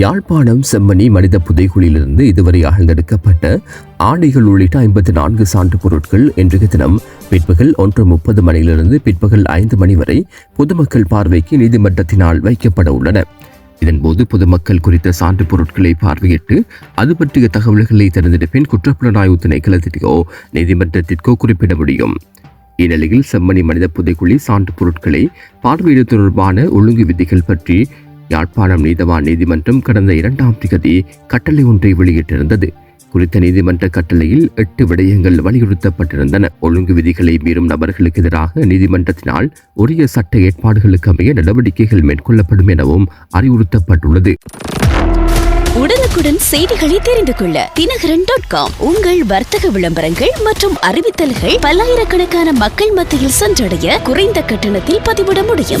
யாழ்ப்பாணம் செம்மணி மனித புதைகுழியிலிருந்து இதுவரை அகழ்ந்தெடுக்கப்பட்ட ஆடைகள் உள்ளிட்ட ஐம்பத்தி நான்கு சான்று பொருட்கள் இன்றைய தினம் பிற்பகல் ஒன்று முப்பது மணியிலிருந்து பிற்பகல் ஐந்து மணி வரை பொதுமக்கள் பார்வைக்கு நீதிமன்றத்தினால் வைக்கப்பட உள்ளன. இதன்போது பொதுமக்கள் குறித்த சான்று பொருட்களை பார்வையிட்டு அது பற்றிய தகவல்களை தெரிந்தெடுப்பின் குற்றப்புலனாய்வு திணைக்களத்திற்கோ நீதிமன்றத்திற்கோ குறிப்பிட முடியும். இந்நிலையில் செம்மணி மனித புதைக்குழி சான்று பொருட்களை பார்வையிட தொடர்பான ஒழுங்கு விதிகள் பற்றி யாழ்ப்பாணம் நீதவான் நீதிமன்றம் கடந்த இரண்டாம் திகதி கட்டளை ஒன்றை வெளியிட்டிருந்தது. குறித்த நீதிமன்ற கட்டளையில் எட்டு விடயங்கள் வலியுறுத்தப்பட்டிருந்தன. ஒழுங்கு விதிகளை மீறும் நபர்களுக்கு எதிராக நீதிமன்றத்தினால் உரிய சட்ட ஏற்பாடுகளுக்கு அமைய நடவடிக்கைகள் மேற்கொள்ளப்படும் எனவும் அறிவுறுத்தப்பட்டுள்ளது. உடனுக்குடன் செய்திகளை தெரிந்து கொள்ள தினகரன் டாட் காம் உங்கள் வர்த்தக விளம்பரங்கள் மற்றும் அறிவித்தல்கள் பல்லாயிரக்கணக்கான மக்கள் மத்தியில் சென்றடைய குறைந்த கட்டணத்தில் பதிவிட முடியும்.